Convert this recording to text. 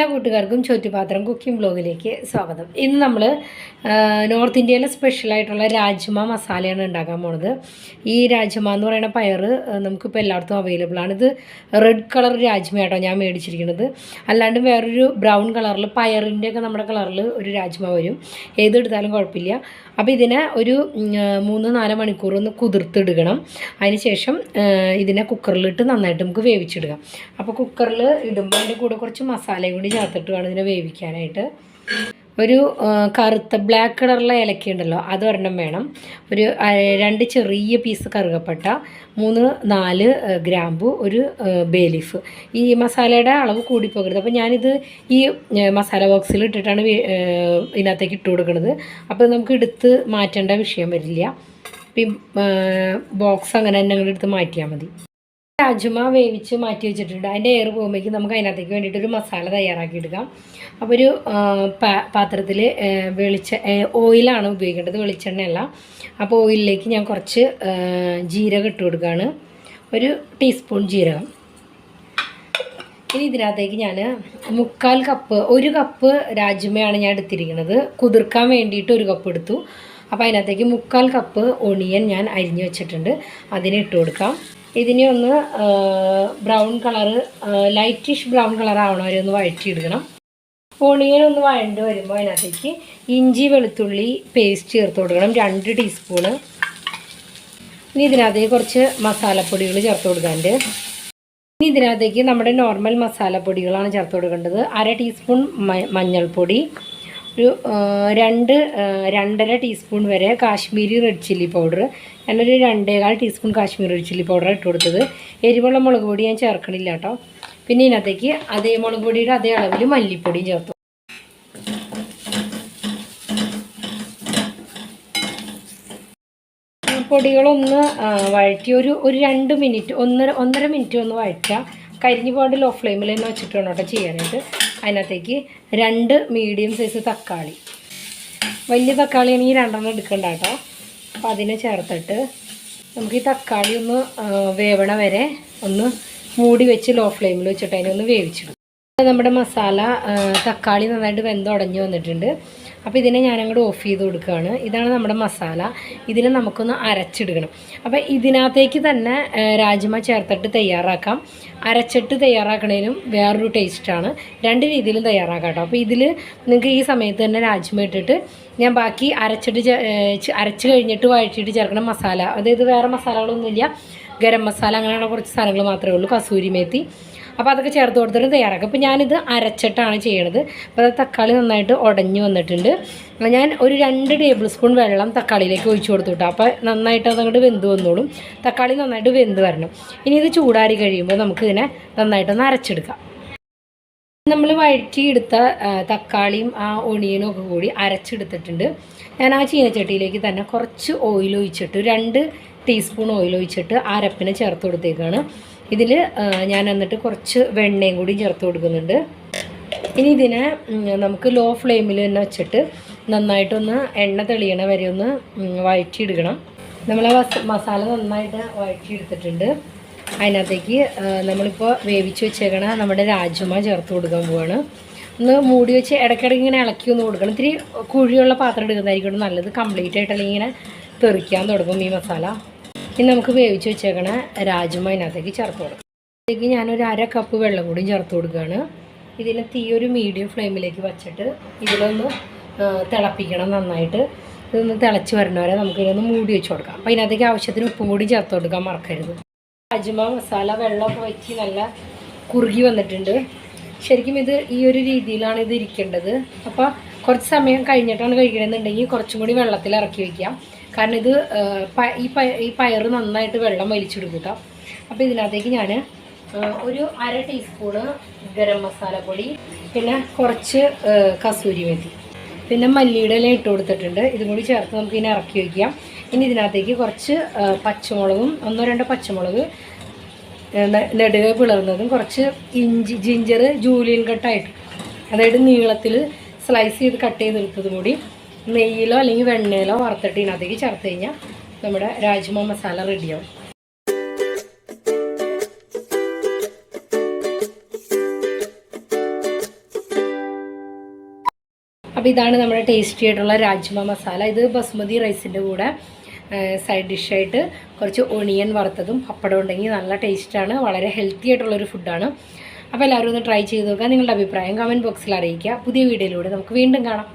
എല്ലാ കൂട്ടുകാർക്കും ചോറ്റുപാത്രം കുക്കിംഗ് ബ്ലോഗിലേക്ക് സ്വാഗതം. ഇന്ന് നമ്മൾ നോർത്ത് ഇന്ത്യയിലെ സ്പെഷ്യലായിട്ടുള്ള രാജ്മ മസാലയാണ് ഉണ്ടാക്കാൻ പോണത്. ഈ രാജ്മ എന്ന് പറയുന്ന പയർ നമുക്കിപ്പോൾ എല്ലായിടത്തും അവൈലബിൾ ആണ്. ഇത് റെഡ് കളർ രാജ്മയാട്ടോ ഞാൻ മേടിച്ചിരിക്കുന്നത്. അല്ലാണ്ട് വേറൊരു ബ്രൗൺ കളറിൽ പയറിന്റെയൊക്കെ നമ്മുടെ കളറിൽ ഒരു രാജ്മ വരും. ഏതെടുത്താലും കുഴപ്പമില്ല. അപ്പോൾ ഇതിനെ ഒരു മൂന്ന് നാല് മണിക്കൂർ ഒന്ന് കുതിർത്തിടുകണം. അതിന് ശേഷം ഇതിനെ കുക്കറിലിട്ട് നന്നായിട്ട് നമുക്ക് വേവിച്ചിടുക. അപ്പോൾ കുക്കറിൽ ഇടുമ്പോൾ അതിന്റെ കൂടെ കുറച്ച് മസാലയും കൂടി ചേർത്തിട്ട് വേണം ഇതിനെ വേവിക്കാനായിട്ട്. ഒരു കറുത്ത ബ്ലാക്ക് കളറിലെ ഇലക്ക ഉണ്ടല്ലോ അത് ഒരെണ്ണം വേണം. ഒരു രണ്ട് ചെറിയ പീസ് കറുകപ്പട്ട മൂന്ന് നാല് ഗ്രാമ്പു ഒരു ബേലീഫ് ഈ മസാലയുടെ അളവ് കൂടിപ്പോകരുത്. അപ്പോൾ ഞാനിത് ഈ മസാല ബോക്സിൽ ഇട്ടിട്ടാണ് ഇതിനകത്തേക്ക് ഇട്ട് കൊടുക്കുന്നത് അപ്പോൾ നമുക്ക് എടുത്ത് മാറ്റേണ്ട വിഷയം വരില്ല. ബോക്സ് അങ്ങനെ തന്നെ എടുത്ത് മാറ്റിയാൽ മതി. രാജുമ വേവിച്ച് മാറ്റി വെച്ചിട്ടുണ്ട്. അതിന്റെ എയർ പോകുമ്പോഴേക്കും നമുക്ക് അതിനകത്തേക്ക് വേണ്ടിയിട്ട് ഒരു മസാല തയ്യാറാക്കി എടുക്കാം അപ്പോൾ ഒരു പാത്രത്തിൽ വെളിച്ച ഓയിലാണ് ഉപയോഗിക്കേണ്ടത്. വെളിച്ചെണ്ണയല്ല. അപ്പോൾ ഓയിലിലേക്ക് ഞാൻ കുറച്ച് ജീരകം ഇട്ട് കൊടുക്കുകയാണ് ഒരു ടീസ്പൂൺ ജീരകം. ഇനി ഇതിനകത്തേക്ക് ഞാൻ മുക്കാൽ കപ്പ് ഒരു കപ്പ് രാജ്മയാണ് ഞാൻ എടുത്തിരിക്കുന്നത്. കുതിർക്കാൻ വേണ്ടിയിട്ട് ഒരു കപ്പ് എടുത്തു. അപ്പോൾ അതിനകത്തേക്ക് മുക്കാൽ കപ്പ് ഒണിയൻ ഞാൻ അരിഞ്ഞു വെച്ചിട്ടുണ്ട്. അതിന് ഇട്ട് കൊടുക്കാം. ഇതിനെ ഒന്ന് brown colour lightish brown colour ആവണം. വരെ ഒന്ന് വഴറ്റിയെടുക്കണം. ഓണിയൻ ഒന്ന് വഴണ്ട് വരുമ്പോൾ അതിനകത്തേക്ക് ഇഞ്ചി വെളുത്തുള്ളി പേസ്റ്റ് ചേർത്ത് കൊടുക്കണം. രണ്ട് ടീസ്പൂണ് ഇനി ഇതിനകത്തേക്ക് കുറച്ച് മസാലപ്പൊടികൾ ചേർത്ത് കൊടുക്കാനുണ്ട്. ഇനി ഇതിനകത്തേക്ക് നമ്മുടെ നോർമൽ മസാലപ്പൊടികളാണ് ചേർത്ത് കൊടുക്കേണ്ടത്. അര ടീസ്പൂൺ മഞ്ഞൾപ്പൊടി. ഒരു രണ്ട് രണ്ടര ടീസ്പൂൺ വരെ കാശ്മീരി റെഡ് ചില്ലി പൗഡർ ഞാനൊരു രണ്ടേകാൽ teaspoon Kashmiri red chilli powder ഇട്ട് കൊടുത്തത്. എരിവുള്ള മുളക് പൊടി ഞാൻ ചേർക്കണില്ല കേട്ടോ. പിന്നെ ഇതിനകത്തേക്ക് അതേ മുളക് പൊടിയുടെ അതേ അളവിൽ മല്ലിപ്പൊടിയും ചേർത്തു. പൊടികളൊന്ന് വഴറ്റി ഒരു ഒരു രണ്ട് മിനിറ്റ് ഒന്നര ഒന്നര മിനിറ്റ് ഒന്ന് വഴറ്റുക. കരിഞ്ഞു പോകാണ്ട് ലോ ഫ്ലെയിമിൽ തന്നെ വെച്ചിട്ട് വേണം കേട്ടോ ചെയ്യാനായിട്ട്. അതിനകത്തേക്ക് രണ്ട് മീഡിയം സൈസ് തക്കാളി. വലിയ തക്കാളിയാണ് ഈ രണ്ടെണ്ണം എടുക്കണ്ട കേട്ടോ. അപ്പോൾ അതിനെ ചേർത്തിട്ട് നമുക്ക് ഈ തക്കാളി ഒന്ന് വേവണ വരെ ഒന്ന് മൂടി വെച്ച് ലോ ഫ്ലെയിമിൽ വെച്ചിട്ട് അതിനെ ഒന്ന് വേവിച്ചിടും. നമ്മുടെ മസാല തക്കാളി നന്നായിട്ട് വെന്തുടഞ്ഞ് വന്നിട്ടുണ്ട്. അപ്പോൾ ഇതിനെ ഞാനങ്ങോട്ട് ഓഫ് ചെയ്ത് കൊടുക്കുകയാണ് ഇതാണ് നമ്മുടെ മസാല. ഇതിനെ നമുക്കൊന്ന് അരച്ചിടുക്കണം അപ്പോൾ ഇതിനകത്തേക്ക് തന്നെ രാജ്മ ചേർത്തിട്ട് തയ്യാറാക്കാം. അരച്ചിട്ട് തയ്യാറാക്കണേലും വേറൊരു ടേസ്റ്റാണ് രണ്ട് രീതിയിലും തയ്യാറാക്കാം കേട്ടോ അപ്പോൾ ഇതിൽ നിങ്ങൾക്ക് ഈ സമയത്ത് തന്നെ രാജ്മ ഇട്ടിട്ട് ഞാൻ ബാക്കി അരച്ചിട്ട് അരച്ച് കഴിഞ്ഞിട്ട് വഴറ്റിയിട്ട് ചേർക്കണം മസാല. അതായത് വേറെ മസാലകളൊന്നുമില്ല. ഗരം മസാല അങ്ങനെയുള്ള കുറച്ച് സാധനങ്ങൾ മാത്രമേ ഉള്ളൂ. കസൂരി മേത്തി. അപ്പോൾ അതൊക്കെ ചേർത്ത് കൊടുത്തിട്ട് തയ്യാറാക്കും. അപ്പോൾ ഞാനിത് അരച്ചിട്ടാണ് ചെയ്യണത്. അപ്പോൾ അത് തക്കാളി നന്നായിട്ട് ഉടഞ്ഞു വന്നിട്ടുണ്ട്. അപ്പോൾ ഞാൻ ഒരു രണ്ട് ടേബിൾ സ്പൂൺ വെള്ളം തക്കാളിയിലേക്ക് ഒഴിച്ചു കൊടുത്തു വിട്ടു അപ്പോൾ നന്നായിട്ട് അതങ്ങോട്ട് വെന്ത് വന്നോളും. തക്കാളി നന്നായിട്ട് വെന്ത് വരണം. ഇനി ഇത് ചൂടാറി കഴിയുമ്പോൾ നമുക്കിതിനെ നന്നായിട്ടൊന്ന് അരച്ചെടുക്കാം. നമ്മൾ വഴറ്റിയെടുത്ത തക്കാളിയും ആ ഒണിയനും ഒക്കെ കൂടി അരച്ചെടുത്തിട്ടുണ്ട്. ഞാൻ ആ ചീനച്ചട്ടിയിലേക്ക് തന്നെ കുറച്ച് ഓയിൽ ഒഴിച്ചിട്ട് രണ്ട് ടീസ്പൂൺ ഓയിൽ ഒഴിച്ചിട്ട് അരപ്പിനെ ചേർത്ത് കൊടുത്തേക്കാണ്. ഇതിൽ ഞാൻ എന്നിട്ട് കുറച്ച് വെണ്ണയും കൂടി ചേർത്ത് കൊടുക്കുന്നുണ്ട്. ഇനി ഇതിനെ നമുക്ക് ലോ ഫ്ലെയിമിൽ തന്നെ വെച്ചിട്ട് നന്നായിട്ടൊന്ന് എണ്ണ തെളിയണ വരെ ഒന്ന് വഴറ്റിയെടുക്കണം. നമ്മൾ മസാല നന്നായിട്ട് വഴറ്റിയെടുത്തിട്ടുണ്ട്. അതിനകത്തേക്ക് നമ്മളിപ്പോൾ വേവിച്ച് വെച്ചേക്കണ നമ്മുടെ രാജ്മ ചേർത്ത് കൊടുക്കാൻ പോവാണ്. ഒന്ന് മൂടി വെച്ച് ഇടയ്ക്കിടയ്ക്ക് ഇങ്ങനെ ഇളക്കി ഒന്ന് കൊടുക്കണം. ഇത്തിരി കുഴിയുള്ള പാത്രം എടുക്കുന്നതായിരിക്കും നല്ലത്. കംപ്ലീറ്റ് ആയിട്ട് അല്ലെങ്കിൽ ഇങ്ങനെ തെറിക്കാൻ തുടങ്ങും ഈ മസാല. ഇനി നമുക്ക് വേവിച്ച് വെച്ചേക്കണ രാജ്മ ഇതിനകത്തേക്ക് ചേർത്ത് കൊടുക്കാം. ഞാനൊരു അര കപ്പ് വെള്ളം കൂടി ചേർത്ത് കൊടുക്കുകയാണ്. ഇതിനെ തീ ഒരു മീഡിയം ഫ്ലെയിമിലേക്ക് വച്ചിട്ട് ഇതിലൊന്ന് തിളപ്പിക്കണം നന്നായിട്ട്. ഇതൊന്ന് തിളച്ച് വരണവരെ നമുക്ക് മൂടി വെച്ച് കൊടുക്കാം. അപ്പോൾ ഇതിനകത്തേക്ക് ആവശ്യത്തിന് ഉപ്പും കൂടി ചേർത്ത് കൊടുക്കാൻ മറക്കരുത്. രാജ്മ മസാല വെള്ളമൊക്കെ വറ്റി നല്ല കുറുകി വന്നിട്ടുണ്ട്. ശരിക്കും ഇത് ഈ ഒരു രീതിയിലാണ് ഇത് ഇരിക്കേണ്ടത്. അപ്പോൾ കുറച്ച് സമയം കഴിഞ്ഞിട്ടാണ് കഴിക്കണമെന്നുണ്ടെങ്കിൽ കുറച്ചും കൂടി വെള്ളത്തിൽ ഇറക്കി വെക്കാം. കാരണം ഇത് ഈ പയർ നന്നായിട്ട് വെള്ളം വലിച്ചെടുക്കും കേട്ടോ അപ്പോൾ ഇതിനകത്തേക്ക് ഞാൻ ഒരു അര ടീസ്പൂണ് ഗരം മസാല പൊടി പിന്നെ കുറച്ച് കസൂരി മെത്തി. പിന്നെ മല്ലിയുടെ ഇട്ട് കൊടുത്തിട്ടുണ്ട്. ഇതും കൂടി ചേർത്ത് നമുക്ക് ഇതിനെ ഇറക്കി വയ്ക്കാം ഇനി ഇതിനകത്തേക്ക് കുറച്ച് പച്ചമുളകും ഒന്നോ രണ്ടോ പച്ചമുളക് നെടുക പിളർന്നതും കുറച്ച് ഇഞ്ചി ജിഞ്ചർ ജൂലിയൻ കട്ടായിട്ട് അതായത് നീളത്തിൽ സ്ലൈസ് ചെയ്ത് കട്ട് ചെയ്ത് ചെയ്തെടുത്തതും കൂടി നെയ്യിലോ അല്ലെങ്കിൽ വെണ്ണയിലോ വറുത്തിട്ട് ഇതിനകത്തേക്ക് ചേർത്ത് കഴിഞ്ഞാൽ നമ്മുടെ രാജ്മ മസാല റെഡിയാവും. അപ്പോൾ ഇതാണ് നമ്മുടെ ടേസ്റ്റി ആയിട്ടുള്ള രാജ്മ മസാല. ഇത് ബസ്മതി റൈസിന്റെ കൂടെ സൈഡ് ഡിഷായിട്ട് കുറച്ച് ഒണിയൻ വറുത്തതും പപ്പടം ഉണ്ടെങ്കിൽ നല്ല ടേസ്റ്റാണ് വളരെ ഹെൽത്തി ആയിട്ടുള്ളൊരു ഫുഡാണ് അപ്പോൾ എല്ലാവരും ഒന്ന് ട്രൈ ചെയ്ത് നോക്കുക. നിങ്ങളുടെ അഭിപ്രായം കമന്റ് ബോക്സിൽ അറിയിക്കുക. പുതിയ വീഡിയോയിലൂടെ നമുക്ക് വീണ്ടും കാണാം.